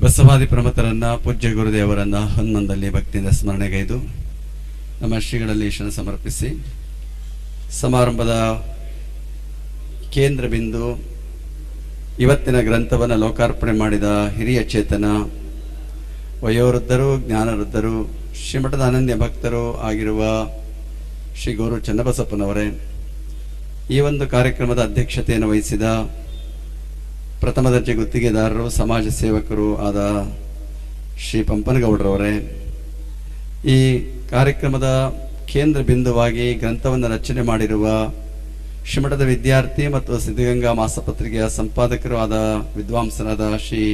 ಬಸವಾದಿ ಪ್ರಮತರನ್ನ ಪೂಜ್ಯ ಗುರುದೇವರನ್ನ ಹನ್ನೊಂದಲ್ಲಿ ಭಕ್ತಿಯಿಂದ ಸ್ಮರಣೆಗೈದು ನಮ್ಮ ಶ್ರೀಗಳಲ್ಲಿ ಈಶನ ಸಮರ್ಪಿಸಿ ಸಮಾರಂಭದ ಕೇಂದ್ರ ಬಿಂದು ಇವತ್ತಿನ ಗ್ರಂಥವನ್ನು ಲೋಕಾರ್ಪಣೆ ಮಾಡಿದ ಹಿರಿಯ ಚೇತನ, ವಯೋವೃದ್ಧರು, ಜ್ಞಾನವೃದ್ಧರು, ಶ್ರೀಮಠದ ಅನನ್ಯ ಭಕ್ತರು ಆಗಿರುವ ಶ್ರೀ ಗುರು ಚನ್ನಬಸಪ್ಪನವರೇ, ಈ ಒಂದು ಕಾರ್ಯಕ್ರಮದ ಅಧ್ಯಕ್ಷತೆಯನ್ನು ವಹಿಸಿದ ಪ್ರಥಮ ದರ್ಜೆ ಗುತ್ತಿಗೆದಾರರು, ಸಮಾಜ ಸೇವಕರು ಆದ ಶ್ರೀ ಪಂಪನಗೌಡರವರೇ, ಈ ಕಾರ್ಯಕ್ರಮದ ಕೇಂದ್ರ ಬಿಂದುವಾಗಿ ಗ್ರಂಥವನ್ನು ರಚನೆ ಮಾಡಿರುವ ಶಿಮಠದ ವಿದ್ಯಾರ್ಥಿ ಮತ್ತು ಸಿದ್ಧಗಂಗಾ ಮಾಸಪತ್ರಿಕೆಯ ಸಂಪಾದಕರು ಆದ ವಿದ್ವಾಂಸರಾದ ಶ್ರೀ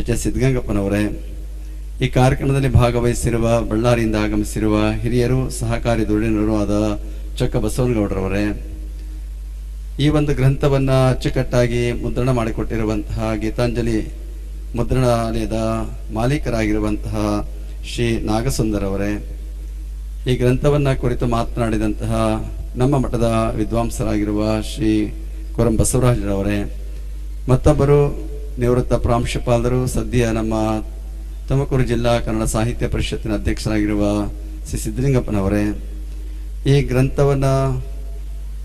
ಎಚ್ ಎಸ್ ಸಿದ್ಧಗಂಗಪ್ಪನವರೇ, ಈ ಕಾರ್ಯಕ್ರಮದಲ್ಲಿ ಭಾಗವಹಿಸಿರುವ, ಬಳ್ಳಾರಿಯಿಂದ ಆಗಮಿಸಿರುವ ಹಿರಿಯರು, ಸಹಕಾರಿ ದುಡಿನರು ಆದ ಚಕ್ಕ ಬಸವನಗೌಡರವರೇ ಈ ಒಂದು ಗ್ರಂಥವನ್ನ ಅಚ್ಚುಕಟ್ಟಾಗಿ ಮುದ್ರಣ ಮಾಡಿಕೊಟ್ಟಿರುವಂತಹ ಗೀತಾಂಜಲಿ ಮುದ್ರಣಾಲಯದ ಮಾಲೀಕರಾಗಿರುವಂತಹ ಶ್ರೀ ನಾಗಸುಂದರ್ ಅವರೇ, ಈ ಗ್ರಂಥವನ್ನ ಕುರಿತು ಮಾತನಾಡಿದಂತಹ ನಮ್ಮ ಮಠದ ವಿದ್ವಾಂಸರಾಗಿರುವ ಶ್ರೀ ಕೊರಂ ಬಸವರಾಜರವರೇ ಮತ್ತೊಬ್ಬರು ನಿವೃತ್ತ ಪ್ರಾಂಶುಪಾಲರು, ಸದ್ಯ ನಮ್ಮ ತುಮಕೂರು ಜಿಲ್ಲಾ ಕನ್ನಡ ಸಾಹಿತ್ಯ ಪರಿಷತ್ತಿನ ಅಧ್ಯಕ್ಷರಾಗಿರುವ ಶ್ರೀ ಸಿದ್ದಲಿಂಗಪ್ಪನವರೇ ಈ ಗ್ರಂಥವನ್ನ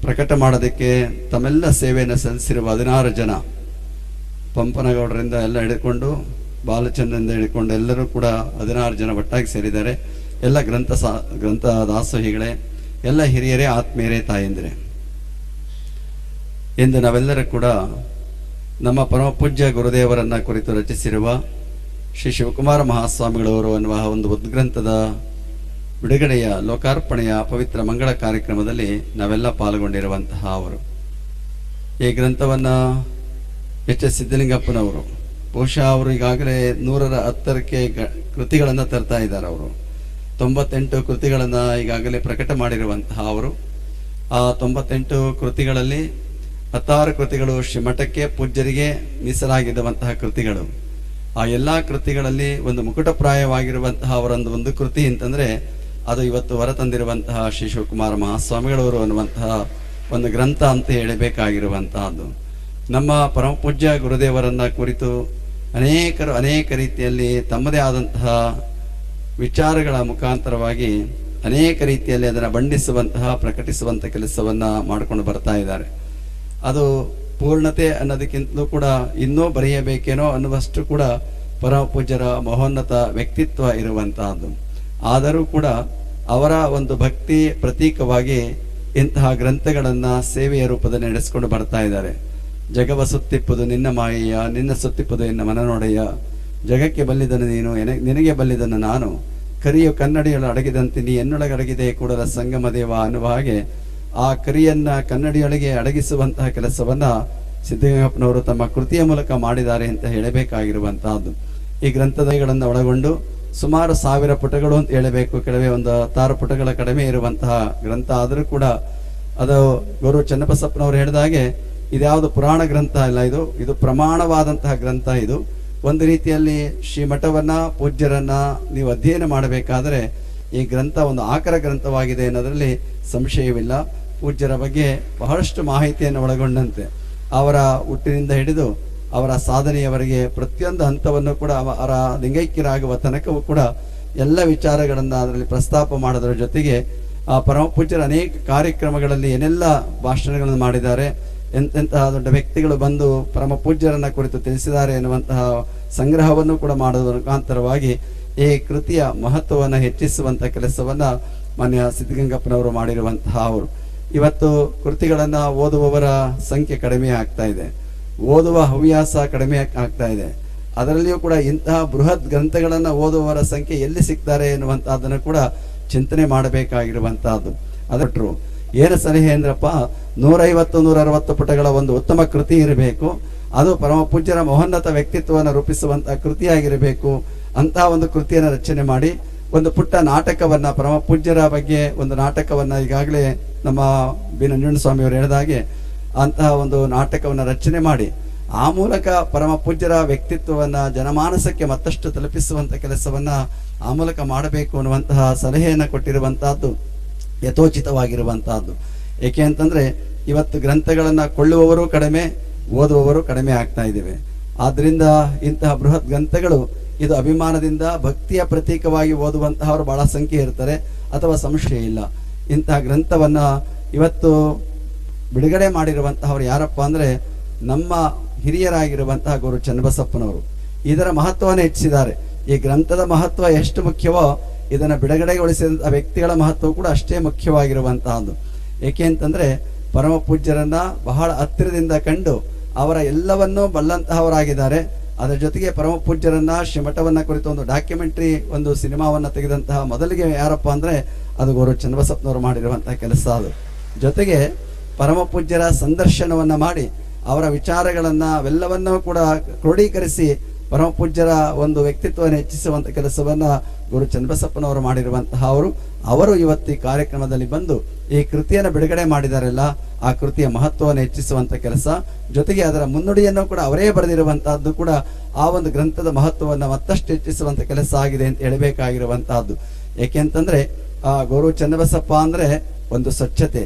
ಪ್ರಕಟ ಮಾಡೋದಕ್ಕೆ ತಮ್ಮೆಲ್ಲ ಸೇವೆಯನ್ನು ಸಲ್ಲಿಸಿರುವ ಹದಿನಾರು ಜನ ಪಂಪನಗೌಡರಿಂದ ಎಲ್ಲ ಹಿಡ್ಕೊಂಡು ಬಾಲಚಂದ್ರಿಂದ ಹಿಡ್ಕೊಂಡು ಎಲ್ಲರೂ ಕೂಡ ಹದಿನಾರು ಜನ ಒಟ್ಟಾಗಿ ಸೇರಿದ್ದಾರೆ. ಎಲ್ಲ ಗ್ರಂಥ ಸಾ, ಗ್ರಂಥ ದಾಸೋಹಿಗಳೇ, ಎಲ್ಲ ಹಿರಿಯರೇ, ಆತ್ಮೀಯರೇ, ತಾಯಂದಿರೇ. ಎಂದು ನಾವೆಲ್ಲರೂ ಕೂಡ ನಮ್ಮ ಪರಮಪೂಜ್ಯ ಗುರುದೇವರನ್ನು ಕುರಿತು ರಚಿಸಿರುವ ಶ್ರೀ ಶಿವಕುಮಾರ ಮಹಾಸ್ವಾಮಿಗಳವರು ಅನ್ನುವ ಒಂದು ಉದ್ಗ್ರಂಥದ ಬಿಡುಗಡೆಯ ಲೋಕಾರ್ಪಣೆಯ ಪವಿತ್ರ ಮಂಗಳ ಕಾರ್ಯಕ್ರಮದಲ್ಲಿ ನಾವೆಲ್ಲ ಪಾಲ್ಗೊಂಡಿರುವಂತಹ ಅವರು. ಈ ಗ್ರಂಥವನ್ನು ಎಚ್ ಎಸ್ ಸಿದ್ದಲಿಂಗಪ್ಪನವರು ಬಹುಶಃ ಅವರು ಈಗಾಗಲೇ ನೂರರ ಹತ್ತರಕ್ಕೆ ಕೃತಿಗಳನ್ನು ತರ್ತಾ ಇದ್ದಾರೆ ಅವರು. ತೊಂಬತ್ತೆಂಟು ಕೃತಿಗಳನ್ನು ಈಗಾಗಲೇ ಪ್ರಕಟ ಮಾಡಿರುವಂತಹ ಅವರು. ಆ ತೊಂಬತ್ತೆಂಟು ಕೃತಿಗಳಲ್ಲಿ ಹತ್ತಾರು ಕೃತಿಗಳು ಶ್ರೀಮಠಕ್ಕೆ ಪೂಜ್ಯರಿಗೆ ಮೀಸಲಾಗಿರುವಂತಹ ಕೃತಿಗಳು. ಆ ಎಲ್ಲ ಕೃತಿಗಳಲ್ಲಿ ಒಂದು ಮುಕುಟಪ್ರಾಯವಾಗಿರುವಂತಹ ಅವರೊಂದು ಒಂದು ಕೃತಿ ಅಂತಂದ್ರೆ ಅದು ಇವತ್ತು ಹೊರತಂದಿರುವಂತಹ ಶ್ರೀ ಶಿವಕುಮಾರ ಮಹಾಸ್ವಾಮಿಗಳವರು ಅನ್ನುವಂತಹ ಒಂದು ಗ್ರಂಥ ಅಂತ ಹೇಳಬೇಕಾಗಿರುವಂತಹದ್ದು. ನಮ್ಮ ಪರಮ ಪೂಜ್ಯ ಗುರುದೇವರನ್ನ ಕುರಿತು ಅನೇಕರು ಅನೇಕ ರೀತಿಯಲ್ಲಿ ತಮ್ಮದೇ ಆದಂತಹ ವಿಚಾರಗಳ ಮುಖಾಂತರವಾಗಿ ಅನೇಕ ರೀತಿಯಲ್ಲಿ ಅದನ್ನು ಬಂಡಿಸುವಂತಹ ಪ್ರಕಟಿಸುವಂತ ಕೆಲಸವನ್ನ ಮಾಡಿಕೊಂಡು ಬರ್ತಾ ಇದ್ದಾರೆ. ಅದು ಪೂರ್ಣತೆ ಅನ್ನೋದಕ್ಕಿಂತಲೂ ಕೂಡ ಇನ್ನೂ ಬರೆಯಬೇಕೇನೋ ಅನ್ನುವಷ್ಟು ಕೂಡ ಪರಮ ಪೂಜ್ಯರ ಮಹೋನ್ನತ ವ್ಯಕ್ತಿತ್ವ ಇರುವಂತಹದ್ದು. ಆದರೂ ಕೂಡ ಅವರ ಒಂದು ಭಕ್ತಿ ಪ್ರತೀಕವಾಗಿ ಇಂತಹ ಗ್ರಂಥಗಳನ್ನು ಸೇವೆಯ ರೂಪದಲ್ಲಿ ನಡೆಸಿಕೊಂಡು ಬರ್ತಾ ಇದ್ದಾರೆ. ಜಗವ ಸುತ್ತಿಪ್ಪುದು ನಿನ್ನ ಮಾಯೆಯ, ನಿನ್ನ ಸುತ್ತಿಪ್ಪುದು ನಿನ್ನ ಮನನೊಡೆಯ. ಜಗಕ್ಕೆ ಬಲ್ಲಿದನು ನೀನು ನಿನಗೆ ಬಲ್ಲಿದನು ನಾನು. ಕರಿಯು ಕನ್ನಡಿಯೊಳ ಅಡಗಿದಂತೆ ನೀ ಎನ್ನೊಳಗೆ ಅಡಗಿದೆ, ಕೂಡಲ ಸಂಗಮ ದೇವ ಅನ್ನುವ ಹಾಗೆ ಆ ಕರಿಯನ್ನ ಕನ್ನಡಿಯೊಳಗೆ ಅಡಗಿಸುವಂತಹ ಕೆಲಸವನ್ನ ಸಿದ್ದಗಂಗಪ್ಪನವರು ತಮ್ಮ ಕೃತಿಯ ಮೂಲಕ ಮಾಡಿದ್ದಾರೆ ಅಂತ ಹೇಳಬೇಕಾಗಿರುವಂತಹದ್ದು. ಈ ಗ್ರಂಥದಗಳನ್ನು ಒಳಗೊಂಡು ಸುಮಾರು ಸಾವಿರ ಪುಟಗಳು ಅಂತ ಹೇಳಬೇಕು. ಕೆಲವೇ ಒಂದು ಹತ್ತಾರು ಪುಟಗಳ ಕಡಿಮೆ ಇರುವಂತಹ ಗ್ರಂಥ ಆದರೂ ಕೂಡ ಅದು ಗುರು ಚನ್ನಬಸಪ್ಪನವರು ಹೇಳಿದ ಹಾಗೆ ಇದ್ಯಾವುದು ಪುರಾಣ ಗ್ರಂಥ ಅಲ್ಲ ಇದು ಇದು ಪ್ರಮಾಣವಾದಂತಹ ಗ್ರಂಥ ಇದು. ಒಂದು ರೀತಿಯಲ್ಲಿ ಶ್ರೀಮಠವನ್ನ, ಪೂಜ್ಯರನ್ನ ನೀವು ಅಧ್ಯಯನ ಮಾಡಬೇಕಾದರೆ ಈ ಗ್ರಂಥ ಒಂದು ಆಕರ ಗ್ರಂಥವಾಗಿದೆ ಅನ್ನೋದರಲ್ಲಿ ಸಂಶಯವಿಲ್ಲ. ಪೂಜ್ಯರ ಬಗ್ಗೆ ಬಹಳಷ್ಟು ಮಾಹಿತಿಯನ್ನು ಒಳಗೊಂಡಂತೆ. ಅವರ ಹುಟ್ಟಿನಿಂದ ಹಿಡಿದು ಅವರ ಸಾಧನೆಯವರೆಗೆ ಪ್ರತಿಯೊಂದು ಹಂತವನ್ನು ಕೂಡ ಅವ- ಅವರ ಲಿಂಗೈಕ್ಯರಾಗುವ ತನಕವೂ ಕೂಡ ಎಲ್ಲ ವಿಚಾರಗಳನ್ನು ಅದರಲ್ಲಿ ಪ್ರಸ್ತಾಪ ಮಾಡೋದರ ಜೊತೆಗೆ, ಆ ಪರಮ ಪೂಜ್ಯರ ಅನೇಕ ಕಾರ್ಯಕ್ರಮಗಳಲ್ಲಿ ಏನೆಲ್ಲ ಭಾಷಣಗಳನ್ನು ಮಾಡಿದ್ದಾರೆ ಎಂತೆಂತಹ ದೊಡ್ಡ ವ್ಯಕ್ತಿಗಳು ಬಂದು ಪರಮ ಪೂಜ್ಯರನ್ನು ಕುರಿತು ತಿಳಿಸಿದ್ದಾರೆ ಎನ್ನುವಂತಹ ಸಂಗ್ರಹವನ್ನು ಕೂಡ ಮಾಡೋದ್ರ ಮುಖಾಂತರವಾಗಿ ಈ ಕೃತಿಯ ಮಹತ್ವವನ್ನು ಹೆಚ್ಚಿಸುವಂಥ ಕೆಲಸವನ್ನು ಮಾನ್ಯ ಸಿದ್ಧಗಂಗಪ್ಪನವರು ಮಾಡಿರುವಂತಹ ಅವರು. ಇವತ್ತು ಕೃತಿಗಳನ್ನು ಓದುವವರ ಸಂಖ್ಯೆ ಕಡಿಮೆ ಆಗ್ತಾ ಇದೆ. ಓದುವ ಹವ್ಯಾಸ ಕಡಿಮೆ ಆಗ್ತಾ ಇದೆ. ಅದರಲ್ಲಿಯೂ ಕೂಡ ಇಂತಹ ಬೃಹತ್ ಗ್ರಂಥಗಳನ್ನು ಓದುವವರ ಸಂಖ್ಯೆ ಎಲ್ಲಿ ಸಿಗ್ತಾರೆ ಎನ್ನುವಂಥದ್ದನ್ನು ಕೂಡ ಚಿಂತನೆ ಮಾಡಬೇಕಾಗಿರುವಂತಹದ್ದು ಅದಟ್ರು ಏನು ಸಲಹೆ ಅಂದ್ರಪ್ಪ, ನೂರೈವತ್ತು ನೂರ ಅರವತ್ತು ಪುಟಗಳ ಒಂದು ಉತ್ತಮ ಕೃತಿ ಇರಬೇಕು. ಅದು ಪರಮ ಪೂಜ್ಯರ ಮಹೋನ್ನತ ವ್ಯಕ್ತಿತ್ವವನ್ನು ರೂಪಿಸುವಂತಹ ಕೃತಿಯಾಗಿರಬೇಕು. ಅಂತಹ ಒಂದು ಕೃತಿಯನ್ನು ರಚನೆ ಮಾಡಿ, ಒಂದು ಪುಟ್ಟ ನಾಟಕವನ್ನ, ಪರಮ ಪೂಜ್ಯರ ಬಗ್ಗೆ ಒಂದು ನಾಟಕವನ್ನ ಈಗಾಗಲೇ ನಮ್ಮ ಬಿ. ನಂಜುಂಡಸ್ವಾಮಿ ಅವರು ಹೇಳಿದ ಹಾಗೆ ಅಂತಹ ಒಂದು ನಾಟಕವನ್ನು ರಚನೆ ಮಾಡಿ, ಆ ಮೂಲಕ ಪರಮ ಪೂಜ್ಯರ ವ್ಯಕ್ತಿತ್ವವನ್ನು, ಜನಮಾನಸಕ್ಕೆ ಮತ್ತಷ್ಟು ತಲುಪಿಸುವಂಥ ಕೆಲಸವನ್ನು ಆ ಮೂಲಕ ಮಾಡಬೇಕು ಅನ್ನುವಂತಹ ಸಲಹೆಯನ್ನು ಕೊಟ್ಟಿರುವಂತಹದ್ದು, ಯಥೋಚಿತವಾಗಿರುವಂತಹದ್ದು. ಏಕೆ ಅಂತಂದರೆ, ಇವತ್ತು ಗ್ರಂಥಗಳನ್ನು ಕೊಳ್ಳುವವರು ಕಡಿಮೆ, ಓದುವವರು ಕಡಿಮೆ ಆಗ್ತಾ ಇದ್ದೇವೆ. ಆದ್ದರಿಂದ ಇಂತಹ ಬೃಹತ್ ಗ್ರಂಥಗಳು, ಇದು ಅಭಿಮಾನದಿಂದ ಭಕ್ತಿಯ ಪ್ರತೀಕವಾಗಿ ಓದುವಂತಹವರು ಬಹಳ ಸಂಖ್ಯೆ ಇರ್ತಾರೆ, ಅಥವಾ ಸಂಶಯ ಇಲ್ಲ. ಇಂತಹ ಗ್ರಂಥವನ್ನು ಇವತ್ತು ಬಿಡುಗಡೆ ಮಾಡಿರುವಂತಹವರು ಯಾರಪ್ಪ ಅಂದರೆ ನಮ್ಮ ಹಿರಿಯರಾಗಿರುವಂತಹ ಗುರು ಚನ್ನಬಸಪ್ಪನವರು. ಇದರ ಮಹತ್ವವನ್ನು ಹೆಚ್ಚಿಸಿದ್ದಾರೆ. ಈ ಗ್ರಂಥದ ಮಹತ್ವ ಎಷ್ಟು ಮುಖ್ಯವೋ, ಇದನ್ನು ಬಿಡುಗಡೆಗೊಳಿಸಿದಂಥ ವ್ಯಕ್ತಿಗಳ ಮಹತ್ವ ಕೂಡ ಅಷ್ಟೇ ಮುಖ್ಯವಾಗಿರುವಂತಹದ್ದು. ಏಕೆ ಅಂತಂದರೆ, ಪರಮ ಪೂಜ್ಯರನ್ನ ಬಹಳ ಹತ್ತಿರದಿಂದ ಕಂಡು ಅವರ ಎಲ್ಲವನ್ನೂ ಬಲ್ಲಂತಹವರಾಗಿದ್ದಾರೆ. ಅದರ ಜೊತೆಗೆ ಪರಮ ಪೂಜ್ಯರನ್ನ ಶ್ರೀಮಠವನ್ನ ಕುರಿತು ಒಂದು ಡಾಕ್ಯುಮೆಂಟ್ರಿ ಒಂದು ಸಿನಿಮಾವನ್ನು ತೆಗೆದಂತಹ ಮೊದಲಿಗೆ ಯಾರಪ್ಪ ಅಂದರೆ ಅದು ಗುರು ಚನ್ನಬಸಪ್ಪನವರು ಮಾಡಿರುವಂತಹ ಕೆಲಸ ಅದು. ಜೊತೆಗೆ ಪರಮ ಸಂದರ್ಶನವನ್ನು ಸಂದರ್ಶನವನ್ನ ಮಾಡಿ ಅವರ ವಿಚಾರಗಳನ್ನು ಅವೆಲ್ಲವನ್ನೂ ಕೂಡ ಕ್ರೋಢೀಕರಿಸಿ ಪರಮಪೂಜ್ಯರ ಒಂದು ವ್ಯಕ್ತಿತ್ವವನ್ನು ಹೆಚ್ಚಿಸುವಂಥ ಕೆಲಸವನ್ನು ಗುರು ಚನ್ನಬಸಪ್ಪನವರು ಮಾಡಿರುವಂತಹ ಅವರು ಅವರು ಇವತ್ತು ಈ ಕಾರ್ಯಕ್ರಮದಲ್ಲಿ ಬಂದು ಈ ಕೃತಿಯನ್ನು ಬಿಡುಗಡೆ ಮಾಡಿದಾರಲ್ಲ, ಆ ಕೃತಿಯ ಮಹತ್ವವನ್ನು ಹೆಚ್ಚಿಸುವಂಥ ಕೆಲಸ. ಜೊತೆಗೆ ಅದರ ಮುನ್ನುಡಿಯನ್ನು ಕೂಡ ಅವರೇ ಬರೆದಿರುವಂತಹದ್ದು ಕೂಡ ಆ ಒಂದು ಗ್ರಂಥದ ಮಹತ್ವವನ್ನು ಮತ್ತಷ್ಟು ಹೆಚ್ಚಿಸುವಂಥ ಕೆಲಸ ಆಗಿದೆ ಅಂತ ಹೇಳಬೇಕಾಗಿರುವಂತಹದ್ದು. ಏಕೆಂತಂದರೆ ಆ ಗುರು ಚನ್ನಬಸಪ್ಪ ಅಂದರೆ ಒಂದು ಸ್ವಚ್ಛತೆ,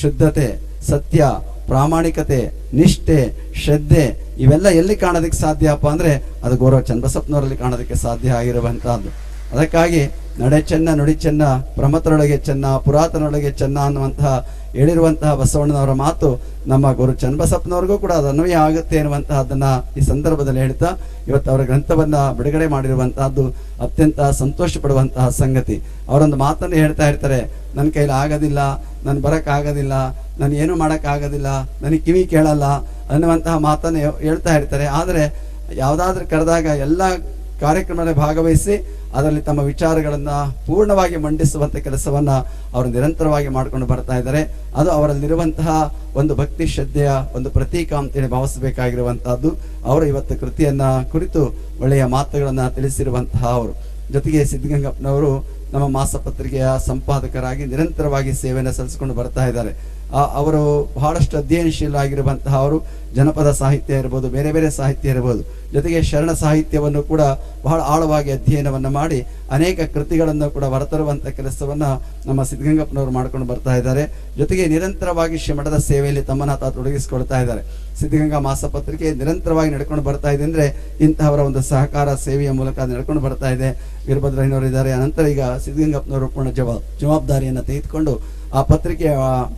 ಶುದ್ಧತೆ ಸತ್ಯ, ಪ್ರಾಮಾಣಿಕತೆ, ನಿಷ್ಠೆ, ಶ್ರದ್ಧೆ, ಇವೆಲ್ಲ ಎಲ್ಲಿ ಕಾಣೋದಕ್ಕೆ ಸಾಧ್ಯಪ್ಪ ಅಂದರೆ, ಅದು ಗೌರವ ಚನ್ನಬಸಪ್ಪನವರಲ್ಲಿ ಕಾಣೋದಕ್ಕೆ ಸಾಧ್ಯ ಆಗಿರುವಂಥದ್ದು. ಅದಕ್ಕಾಗಿ ನಡೆ ಚೆನ್ನ, ನುಡಿ ಚೆನ್ನ ಪ್ರಮತರೊಳಗೆ ಚೆನ್ನ, ಪುರಾತನೊಳಗೆ ಚೆನ್ನ ಅನ್ನುವಂತಹ ಹೇಳಿರುವಂತಹ ಬಸವಣ್ಣನವರ ಮಾತು ನಮ್ಮ ಗುರು ಚನ್ನಬಸಪ್ಪನವ್ರಿಗೂ ಕೂಡ ಅದು ಅನ್ವಯ ಆಗುತ್ತೆ ಅನ್ನುವಂತಹದ್ದನ್ನ ಈ ಸಂದರ್ಭದಲ್ಲಿ ಹೇಳ್ತಾ, ಇವತ್ತು ಅವರ ಗ್ರಂಥವನ್ನ ಬಿಡುಗಡೆ ಮಾಡಿರುವಂತಹದ್ದು ಅತ್ಯಂತ ಸಂತೋಷ ಪಡುವಂತಹ ಸಂಗತಿ. ಅವರೊಂದು ಮಾತನ್ನು ಹೇಳ್ತಾ ಇರ್ತಾರೆ ನನ್ನ ಕೈಲಿ ಆಗೋದಿಲ್ಲ, ನಾನು ಬರೋಕ್ಕಾಗೋದಿಲ್ಲ ನಾನು ಏನು ಮಾಡೋಕ್ಕಾಗೋದಿಲ್ಲ ನನಗೆ ಕಿವಿ ಕೇಳಲ್ಲ ಅನ್ನುವಂತಹ ಮಾತನ್ನು ಹೇಳ್ತಾ ಇರ್ತಾರೆ. ಆದರೆ, ಯಾವುದಾದ್ರೂ ಕರೆದಾಗ ಎಲ್ಲ ಕಾರ್ಯಕ್ರಮದಲ್ಲಿ ಭಾಗವಹಿಸಿ ಅದರಲ್ಲಿ ತಮ್ಮ ವಿಚಾರಗಳನ್ನು ಪೂರ್ಣವಾಗಿ ಮಂಡಿಸುವಂಥ ಕೆಲಸವನ್ನ ಅವರು ನಿರಂತರವಾಗಿ ಮಾಡ್ಕೊಂಡು ಬರ್ತಾ ಇದ್ದಾರೆ. ಅದು ಅವರಲ್ಲಿರುವಂತಹ ಒಂದು ಭಕ್ತಿ ಶ್ರದ್ಧೆಯ ಒಂದು ಪ್ರತೀಕ ಅಂತೇಳಿ ಭಾವಿಸಬೇಕಾಗಿರುವಂತಹದ್ದು. ಅವರು ಇವತ್ತು ಕೃತಿಯನ್ನ ಕುರಿತು ಒಳ್ಳೆಯ ಮಾತುಗಳನ್ನು ತಿಳಿಸಿರುವಂತಹ ಅವರು. ಜೊತೆಗೆ ಸಿದ್ಧಗಂಗಪ್ಪನವರು ನಮ್ಮ ಮಾಸಪತ್ರಿಕೆಯ ಸಂಪಾದಕರಾಗಿ ನಿರಂತರವಾಗಿ ಸೇವೆಯನ್ನು ಸಲ್ಲಿಸಿಕೊಂಡು ಬರ್ತಾ ಇದ್ದಾರೆ. ಅವರು ಬಹಳಷ್ಟು ಅಧ್ಯಯನಶೀಲ ಆಗಿರುವಂತಹ ಅವರು ಜನಪದ ಸಾಹಿತ್ಯ ಇರ್ಬೋದು, ಬೇರೆ ಬೇರೆ ಸಾಹಿತ್ಯ ಇರ್ಬೋದು, ಜೊತೆಗೆ ಶರಣ ಸಾಹಿತ್ಯವನ್ನು ಕೂಡ ಬಹಳ ಆಳವಾಗಿ ಅಧ್ಯಯನವನ್ನು ಮಾಡಿ ಅನೇಕ ಕೃತಿಗಳನ್ನು ಕೂಡ ಹೊರತರುವಂಥ ಕೆಲಸವನ್ನು ನಮ್ಮ ಸಿದ್ಧಗಂಗಪ್ಪನವರು ಮಾಡ್ಕೊಂಡು ಬರ್ತಾ ಇದ್ದಾರೆ. ಜೊತೆಗೆ ನಿರಂತರವಾಗಿ ಶ್ರೀಮಠದ ಸೇವೆಯಲ್ಲಿ ತಮ್ಮನ್ನ ತಾ ತೊಡಗಿಸಿಕೊಳ್ತಾ ಇದ್ದಾರೆ. ಸಿದ್ಧಗಂಗಾ ಮಾಸಪತ್ರಿಕೆ ನಿರಂತರವಾಗಿ ನಡ್ಕೊಂಡು ಬರ್ತಾ ಇದೆ ಅಂದರೆ ಇಂತಹವರ ಒಂದು ಸಹಕಾರ ಸೇವೆಯ ಮೂಲಕ ನಡ್ಕೊಂಡು ಬರ್ತಾ ಇದೆ. ವೀರಭದ್ರಯ್ಯನವರು ಇದ್ದಾರೆ ಅನಂತರ ಈಗ ಸಿದ್ಧಗಂಗಪ್ಪನವರು ಪೂರ್ಣ ಜವಾಬ್ ಜವಾಬ್ದಾರಿಯನ್ನು ತೆಗೆದುಕೊಂಡು ಆ ಪತ್ರಿಕೆಯ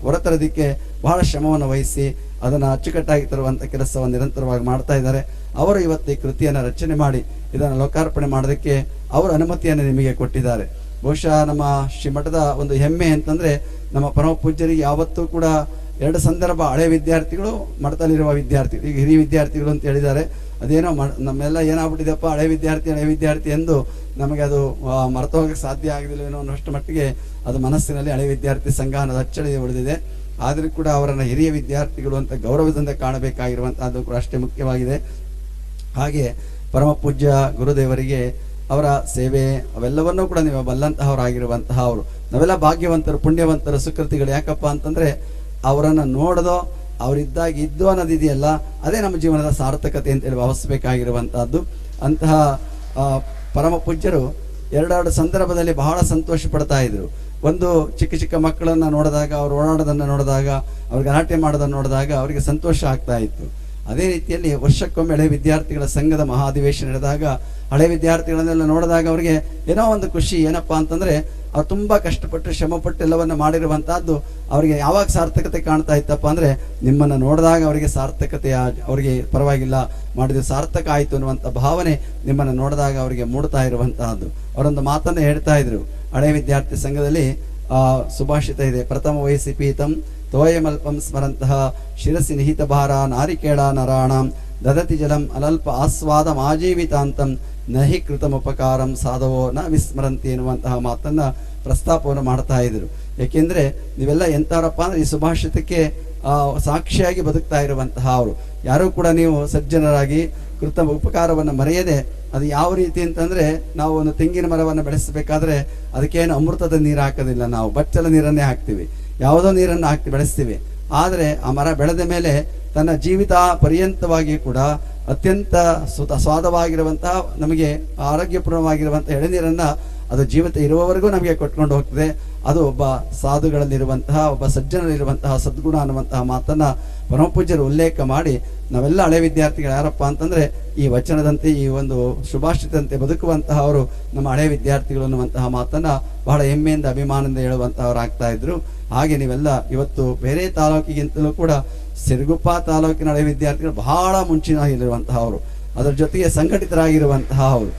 ಹೊರತರದಿಕ್ಕೆ ಬಹಳ ಶ್ರಮವನ್ನು ವಹಿಸಿ ಅದನ್ನು ಅಚ್ಚುಕಟ್ಟಾಗಿ ತರುವಂಥ ಕೆಲಸವನ್ನು ನಿರಂತರವಾಗಿ ಮಾಡ್ತಾ ಇದ್ದಾರೆ. ಅವರು ಇವತ್ತು ಈ ಕೃತಿಯನ್ನು ರಚನೆ ಮಾಡಿ ಇದನ್ನು ಲೋಕಾರ್ಪಣೆ ಮಾಡೋದಕ್ಕೆ ಅವರ ಅನುಮತಿಯನ್ನು ನಿಮಗೆ ಕೊಟ್ಟಿದ್ದಾರೆ. ಬಹುಶಃ ನಮ್ಮ ಶ್ರೀಮಠದ ಒಂದು ಹೆಮ್ಮೆ ಅಂತಂದರೆ ನಮ್ಮ ಪರಮ ಪೂಜ್ಯರಿಗೆ ಯಾವತ್ತೂ ಕೂಡ ಎರಡು ಸಂದರ್ಭ ಹಳೆ ವಿದ್ಯಾರ್ಥಿಗಳು, ಮಠದಲ್ಲಿರುವ ವಿದ್ಯಾರ್ಥಿಗಳು ಈಗ ಹಿರಿಯ ವಿದ್ಯಾರ್ಥಿಗಳು ಅಂತ ಹೇಳಿದ್ದಾರೆ. ಅದೇನೋ ಮ, ನಮ್ಮೆಲ್ಲ ಏನಾಗ್ಬಿಟ್ಟಿದೆಪ್ಪ, ಹಳೆ ವಿದ್ಯಾರ್ಥಿ ಹಳೆ ವಿದ್ಯಾರ್ಥಿ ಎಂದು ನಮಗೆ ಅದು ಮರೆತೋಗಕ್ಕೆ ಸಾಧ್ಯ ಆಗಿಲ್ಲ ಏನೋ ಅನ್ನೋಷ್ಟು ಮಟ್ಟಿಗೆ ಅದು ಮನಸ್ಸಿನಲ್ಲಿ ಹಳೆ ವಿದ್ಯಾರ್ಥಿ ಸಂಘ ಅನ್ನೋದು ಅಚ್ಚಳಿ ಉಳಿದಿದೆ. ಆದರೂ ಕೂಡ ಅವರನ್ನು ಹಿರಿಯ ವಿದ್ಯಾರ್ಥಿಗಳು ಅಂತ ಗೌರವದಿಂದ ಕಾಣಬೇಕಾಗಿರುವಂಥದ್ದು ಕೂಡ ಅಷ್ಟೇ ಮುಖ್ಯವಾಗಿದೆ. ಹಾಗೆ ಪರಮ ಪೂಜ್ಯ ಗುರುದೇವರಿಗೆ ಅವರ ಸೇವೆ, ಅವೆಲ್ಲವನ್ನೂ ಕೂಡ ನೀವು ಬಲ್ಲಂತಹವರಾಗಿರುವಂತಹ ಅವರು ನಾವೆಲ್ಲ ಭಾಗ್ಯವಂತರು, ಪುಣ್ಯವಂತರು, ಸುಕೃತಿಗಳು. ಯಾಕಪ್ಪ ಅಂತಂದ್ರೆ ಅವರನ್ನ ನೋಡೋದೋ, ಅವರಿದ್ದಾಗ ಇದ್ದು ಅನ್ನೋದಿದೆಯಲ್ಲ, ಅದೇ ನಮ್ಮ ಜೀವನದ ಸಾರ್ಥಕತೆ ಅಂತೇಳಿ ಭಾವಿಸಬೇಕಾಗಿರುವಂತಹದ್ದು. ಅಂತಹ ಪರಮ ಪೂಜ್ಯರು ಎರಡೆರಡು ಸಂದರ್ಭದಲ್ಲಿ ಬಹಳ ಸಂತೋಷ ಪಡ್ತಾ ಇದ್ರು. ಒಂದು ಚಿಕ್ಕ ಚಿಕ್ಕ ಮಕ್ಕಳನ್ನು ನೋಡಿದಾಗ, ಅವ್ರು ಓಡಾಡೋದನ್ನು ನೋಡಿದಾಗ, ಅವ್ರು ಗಲಾಟೆ ಮಾಡೋದನ್ನು ನೋಡಿದಾಗ ಅವರಿಗೆ ಸಂತೋಷ ಆಗ್ತಾ ಇತ್ತು. ಅದೇ ರೀತಿಯಲ್ಲಿ ವರ್ಷಕ್ಕೊಮ್ಮೆ ಹಳೆ ವಿದ್ಯಾರ್ಥಿಗಳ ಸಂಘದ ಮಹಾಧಿವೇಶನ ನಡೆದಾಗ, ಹಳೆ ವಿದ್ಯಾರ್ಥಿಗಳನ್ನೆಲ್ಲ ನೋಡಿದಾಗ ಅವರಿಗೆ ಏನೋ ಒಂದು ಖುಷಿ, ಏನಪ್ಪ ಅಂತಂದ್ರೆ ಅವ್ರು ತುಂಬಾ ಕಷ್ಟಪಟ್ಟು ಶ್ರಮಪಟ್ಟು ಎಲ್ಲವನ್ನ ಮಾಡಿರುವಂತಹದ್ದು ಅವರಿಗೆ ಯಾವಾಗ ಸಾರ್ಥಕತೆ ಕಾಣ್ತಾ ಇತ್ತಪ್ಪ ಅಂದ್ರೆ ನಿಮ್ಮನ್ನ ನೋಡಿದಾಗ ಅವರಿಗೆ ಸಾರ್ಥಕತೆ ಅವರಿಗೆ ಪರವಾಗಿಲ್ಲ ಮಾಡಿದ ಸಾರ್ಥಕ ಆಯಿತು ಅನ್ನುವಂಥ ಭಾವನೆ ನಿಮ್ಮನ್ನ ನೋಡಿದಾಗ ಅವರಿಗೆ ಮೂಡ್ತಾ ಇರುವಂತಹದ್ದು. ಅವರೊಂದು ಮಾತನ್ನ ಹೇಳ್ತಾ ಇದ್ರು. ಹಳೆ ವಿದ್ಯಾರ್ಥಿ ಸಂಘದಲ್ಲಿ, ಆ, ಸುಭಾಷಿತ ಇದೆ. ಪ್ರಥಮ ವಯಸ್ಸಿ ಪೀತಂ ತೋಯಮಲ್ಪಂ ಸ್ಮರಂತಹ ಶಿರಸಿ ನಿಹಿತ ಭಾರ ನಾರಿಕೇಳ ನರಾಣಂ ದದತಿ ಜಲಂ ಅನಲ್ಪ ಆಸ್ವಾದ ಆಜೀವಿತಾಂತಂ ನಹಿ ಕೃತಮುಪಕಾರಂ ಸಾಧವೋ ನ ವಿಸ್ಮರಂತಿ ಎನ್ನುವಂತಹ ಮಾತನ್ನ ಪ್ರಸ್ತಾಪವನ್ನು ಮಾಡ್ತಾ ಇದ್ರು. ಯಾಕೆಂದ್ರೆ ನೀವೆಲ್ಲ ಎಂತಾರಪ್ಪ ಅಂದ್ರೆ ಈ ಸುಭಾಷಿತಕ್ಕೆ ಸಾಕ್ಷಿಯಾಗಿ ಬದುಕ್ತಾ ಇರುವಂತಹ ಅವರು. ಯಾರು ಕೂಡ ನೀವು ಸಜ್ಜನರಾಗಿ ಕೃತಮ ಉಪಕಾರವನ್ನು ಮರೆಯದೆ ಅದು ಯಾವ ರೀತಿ ಅಂತಂದ್ರೆ ನಾವು ಒಂದು ತೆಂಗಿನ ಮರವನ್ನು ಬೆಳೆಸಬೇಕಾದ್ರೆ ಅದಕ್ಕೇನು ಅಮೃತದ ನೀರು ಹಾಕೋದಿಲ್ಲ ನಾವು. ಬಚ್ಚಲ ನೀರನ್ನೇ ಹಾಕ್ತೀವಿ. ಯಾವುದೋ ನೀರನ್ನು ಹಾಕಿ ಬೆಳೆಸ್ತೀವಿ. ಆದರೆ ಆ ಮರ ಬೆಳೆದ ಮೇಲೆ ತನ್ನ ಜೀವಿತ ಪರ್ಯಂತವಾಗಿ ಕೂಡ ಅತ್ಯಂತ ಸುತ ಸ್ವಾದವಾಗಿರುವಂತಹ ನಮಗೆ ಆರೋಗ್ಯಪೂರ್ಣವಾಗಿರುವಂಥ ಎಳೆನೀರನ್ನು ಅದು ಜೀವಿತ ಇರುವವರೆಗೂ ನಮಗೆ ಕೊಟ್ಕೊಂಡು ಹೋಗ್ತದೆ. ಅದು ಒಬ್ಬ ಸಾಧುಗಳಲ್ಲಿರುವಂತಹ, ಒಬ್ಬ ಸಜ್ಜನಲ್ಲಿರುವಂತಹ ಸದ್ಗುಣ ಅನ್ನುವಂತಹ ಮಾತನ್ನ ಪರಮಪೂಜ್ಯರು ಉಲ್ಲೇಖ ಮಾಡಿ, ನಾವೆಲ್ಲ ಹಳೆ ವಿದ್ಯಾರ್ಥಿಗಳು ಯಾರಪ್ಪ ಅಂತಂದ್ರೆ, ಈ ವಚನದಂತೆ, ಈ ಒಂದು ಶುಭಾಷಿತಂತೆ ಬದುಕುವಂತಹ ಅವರು ನಮ್ಮ ಹಳೆ ವಿದ್ಯಾರ್ಥಿಗಳು ಅನ್ನುವಂತಹ ಮಾತನ್ನ ಬಹಳ ಹೆಮ್ಮೆಯಿಂದ, ಅಭಿಮಾನದಿಂದ ಹೇಳುವಂತಹವರಾಗ್ತಾ ಇದ್ರು. ಹಾಗೆ ನೀವೆಲ್ಲ ಇವತ್ತು ಬೇರೆ ತಾಲೂಕಿಗಿಂತಲೂ ಕೂಡ ಸಿರುಗುಪ್ಪ ತಾಲೂಕಿನ ಹಳೆ ವಿದ್ಯಾರ್ಥಿಗಳು ಬಹಳ ಮುಂಚಿನಲ್ಲಿರುವಂತಹವರು ಅದರ ಜೊತೆಗೆ ಸಂಘಟಿತರಾಗಿರುವಂತಹ ಅವರು.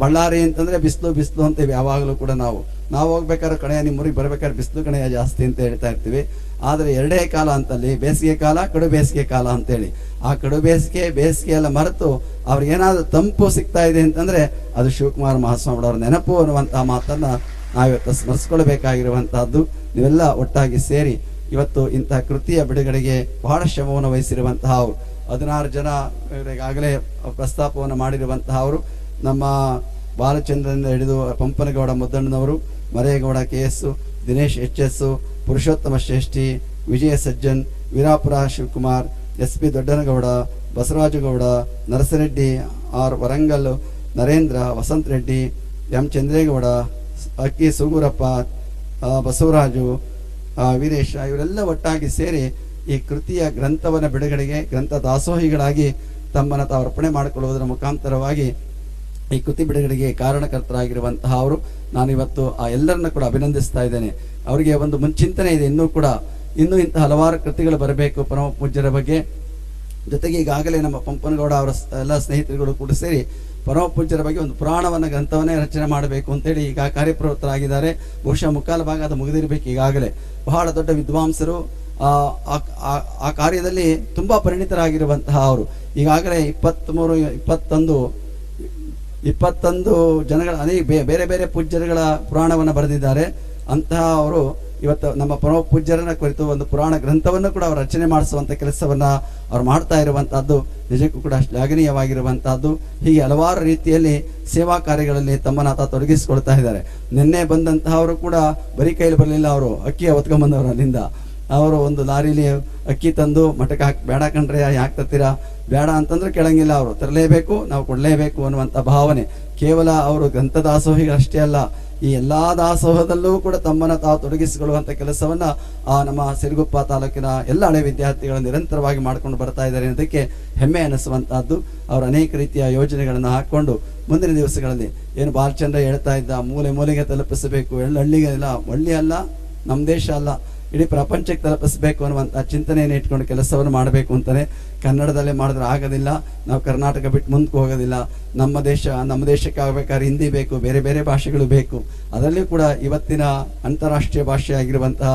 ಬಳ್ಳಾರಿ ಅಂತಂದ್ರೆ ಬಿಸಿಲು ಬಿಸಿಲು ಅಂತೇವೆ ಯಾವಾಗಲೂ ಕೂಡ ನಾವು. ನಾವು ಹೋಗ್ಬೇಕಾದ್ರೆ ಕಣೆಯ ನಿಮ್ಮ ಊರಿಗೆ ಬರ್ಬೇಕಾದ್ರೆ ಬಿಸಿಲು ಕಣೆಯ ಜಾಸ್ತಿ ಅಂತ ಹೇಳ್ತಾ ಇರ್ತೀವಿ. ಆದರೆ ಎರಡೇ ಕಾಲ ಅಂತಲ್ಲಿ, ಬೇಸಿಗೆ ಕಾಲ, ಕಡು ಬೇಸಿಗೆ ಕಾಲ ಅಂತೇಳಿ. ಆ ಕಡು ಬೇಸಿಗೆ ಬೇಸಿಗೆ ಎಲ್ಲ ಮರೆತು ಅವ್ರಿಗೇನಾದರೂ ತಂಪು ಸಿಗ್ತಾ ಇದೆ ಅಂತಂದ್ರೆ ಅದು ಶಿವಕುಮಾರ್ ಮಹಾಸ್ವಾಮಿ ಅವರ ನೆನಪು ಅನ್ನುವಂತಹ ಮಾತನ್ನ ನಾವಿವತ್ತು ಸ್ಮರಿಸ್ಕೊಳ್ಬೇಕಾಗಿರುವಂತಹದ್ದು. ನೀವೆಲ್ಲ ಒಟ್ಟಾಗಿ ಸೇರಿ ಇವತ್ತು ಇಂತಹ ಕೃತಿಯ ಬಿಡುಗಡೆಗೆ ಬಹಳ ಶ್ರಮವನ್ನು ವಹಿಸಿರುವಂತಹ ಅವರು ಹದಿನಾರು ಜನ ಈಗಾಗಲೇ ಪ್ರಸ್ತಾಪವನ್ನು ಮಾಡಿರುವಂತಹ ಅವರು ನಮ್ಮ ಬಾಲಚಂದ್ರನಿಂದ ಹಿಡಿದು Pampanagowda ಮುದ್ದಣ್ಣನವರು, Maregowda K S Dinesh H S, Purushottama Shreshti, Vijaya Sajjan, Veerapura Shivakumar S P Doddanagowda Basavarajagowda Narasareddy R Warangal, Narendra Vasant Reddy M Chandregowda, Akki Sugurappa Basavaraju Veeresha, ಇವರೆಲ್ಲ ಒಟ್ಟಾಗಿ ಸೇರಿ ಈ ಕೃತಿಯ ಗ್ರಂಥವನ್ನು ಬಿಡುಗಡೆಗೆ, ಗ್ರಂಥ ದಾಸೋಹಿಗಳಾಗಿ ತಮ್ಮನ್ನು ತಾವು ಅರ್ಪಣೆ ಮಾಡಿಕೊಳ್ಳುವುದರ ಮುಖಾಂತರವಾಗಿ ಈ ಕೃತಿ ಬಿಡುಗಡೆಗೆ ಕಾರಣಕರ್ತರಾಗಿರುವಂತಹ ಅವರು. ನಾನು ಇವತ್ತು ಆ ಎಲ್ಲರನ್ನ ಕೂಡ ಅಭಿನಂದಿಸ್ತಾ ಇದ್ದೇನೆ. ಅವರಿಗೆ ಒಂದು ಮುನ್ಚಿಂತನೆ ಇದೆ. ಇನ್ನೂ ಕೂಡ, ಇನ್ನೂ ಇಂತಹ ಹಲವಾರು ಕೃತಿಗಳು ಬರಬೇಕು ಪರಮ ಪೂಜ್ಯರ ಬಗ್ಗೆ. ಜೊತೆಗೆ ಈಗಾಗಲೇ ನಮ್ಮ ಪಂಪನಗೌಡ ಅವರ ಎಲ್ಲ ಸ್ನೇಹಿತರುಗಳು ಕೂಡ ಸೇರಿ ಪರಮ ಪೂಜ್ಯರ ಬಗ್ಗೆ ಒಂದು ಪುರಾಣವನ್ನು, ಗ್ರಂಥವನ್ನೇ ರಚನೆ ಮಾಡಬೇಕು ಅಂತೇಳಿ ಈಗ ಕಾರ್ಯಪ್ರವೃತ್ತರಾಗಿದ್ದಾರೆ. ಬಹುಶಃ ಮುಕ್ಕಾಲ ಭಾಗ ಅದು ಮುಗಿದಿರಬೇಕು ಈಗಾಗಲೇ. ಬಹಳ ದೊಡ್ಡ ವಿದ್ವಾಂಸರು, ಆ ಕಾರ್ಯದಲ್ಲಿ ತುಂಬ ಪರಿಣಿತರಾಗಿರುವಂತಹ ಅವರು. ಈಗಾಗಲೇ ಇಪ್ಪತ್ತ್ಮೂರು ಇಪ್ಪತ್ತೊಂದು ಇಪ್ಪತ್ತೊಂದು ಜನಗಳ ಅನೇಕ ಬೇರೆ ಬೇರೆ ಪೂಜ್ಯರುಗಳ ಪುರಾಣವನ್ನು ಬರೆದಿದ್ದಾರೆ. ಅಂತಹ ಅವರು ಇವತ್ತು ನಮ್ಮ ಪರಮ ಪೂಜ್ಯರನ್ನ ಕುರಿತು ಒಂದು ಪುರಾಣ ಗ್ರಂಥವನ್ನು ಕೂಡ ಅವರು ರಚನೆ ಮಾಡಿಸುವಂತ ಕೆಲಸವನ್ನ ಅವ್ರು ಮಾಡ್ತಾ ಇರುವಂಥದ್ದು ನಿಜಕ್ಕೂ ಕೂಡ ಶ್ಲಾಘನೀಯವಾಗಿರುವಂಥದ್ದು ಹೀಗೆ ಹಲವಾರು ರೀತಿಯಲ್ಲಿ ಸೇವಾ ಕಾರ್ಯಗಳಲ್ಲಿ ತಮ್ಮನ್ನ ಆತ ತೊಡಗಿಸಿಕೊಳ್ತಾ ಇದ್ದಾರೆ. ನಿನ್ನೆ ಬಂದಂತಹವರು ಕೂಡ ಬರೀ ಕೈಲಿ ಬರಲಿಲ್ಲ ಅವರು ಅಕ್ಕಿ ಹೊತ್ಕೊಂಡ್ಬಂದವರು ಅಲ್ಲಿಂದ. ಅವರು ಒಂದು ಲಾರಿಲಿ ಅಕ್ಕಿ ತಂದು ಮಠಕ್ಕೆ ಹಾಕಿ, ಬೇಡ ಕಂಡ್ರೆ ಯಾಕೆ ತರ್ತೀರಾ? ಬೇಡ ಅಂತಂದ್ರೆ ಕೇಳಂಗಿಲ್ಲ ಅವರು. ತರಲೇಬೇಕು, ನಾವು ಕೊಡಲೇಬೇಕು ಅನ್ನುವಂಥ ಭಾವನೆ. ಕೇವಲ ಅವರು ಗ್ರಂಥದಾಸೋಹಿಗಷ್ಟೇ ಅಲ್ಲ ಈ ಎಲ್ಲಾ ದಾಸೋಹದಲ್ಲೂ ಕೂಡ ತಮ್ಮನ ತಾವು ತೊಡಗಿಸಿಕೊಳ್ಳುವಂತ ಕೆಲಸವನ್ನ ಆ ನಮ್ಮ ಸಿರಿಗುಪ್ಪ ತಾಲೂಕಿನ ಎಲ್ಲ ಹಳೆ ವಿದ್ಯಾರ್ಥಿಗಳು ನಿರಂತರವಾಗಿ ಮಾಡ್ಕೊಂಡು ಬರ್ತಾ ಇದ್ದಾರೆ ಅನ್ನೋದಕ್ಕೆ ಹೆಮ್ಮೆ ಅನಿಸುವಂತಹದ್ದು. ಅವರು ಅನೇಕ ರೀತಿಯ ಯೋಜನೆಗಳನ್ನು ಹಾಕೊಂಡು ಮುಂದಿನ ದಿವಸಗಳಲ್ಲಿ ಏನು ಬಾಲಚಂದ್ರ ಹೇಳ್ತಾ ಇದ್ದ, ಮೂಲೆ ಮೂಲೆಗೆ ತಲುಪಿಸಬೇಕು ಎಲ್ಲ ಹಳ್ಳಿಗೆಲ್ಲ ಹಳ್ಳಿ ಅಲ್ಲ ನಮ್ಮ ದೇಶ ಅಲ್ಲ ಇಡೀ ಪ್ರಪಂಚಕ್ಕೆ ತಲುಪಿಸಬೇಕು ಅನ್ನುವಂಥ ಚಿಂತನೆಯನ್ನು ಇಟ್ಕೊಂಡು ಕೆಲಸವನ್ನು ಮಾಡಬೇಕು ಅಂತಲೇ ಕನ್ನಡದಲ್ಲೇ ಮಾಡಿದ್ರೆ ಆಗೋದಿಲ್ಲ. ನಾವು ಕರ್ನಾಟಕ ಬಿಟ್ಟು ಮುಂದಕ್ಕೆ ಹೋಗೋದಿಲ್ಲ. ನಮ್ಮ ದೇಶ, ನಮ್ಮ ದೇಶಕ್ಕೆ ಆಗಬೇಕಾದ್ರೆ ಹಿಂದಿ ಬೇಕು, ಬೇರೆ ಬೇರೆ ಭಾಷೆಗಳು ಬೇಕು. ಅದರಲ್ಲೂ ಕೂಡ ಇವತ್ತಿನ ಅಂತಾರಾಷ್ಟ್ರೀಯ ಭಾಷೆಯಾಗಿರುವಂತಹ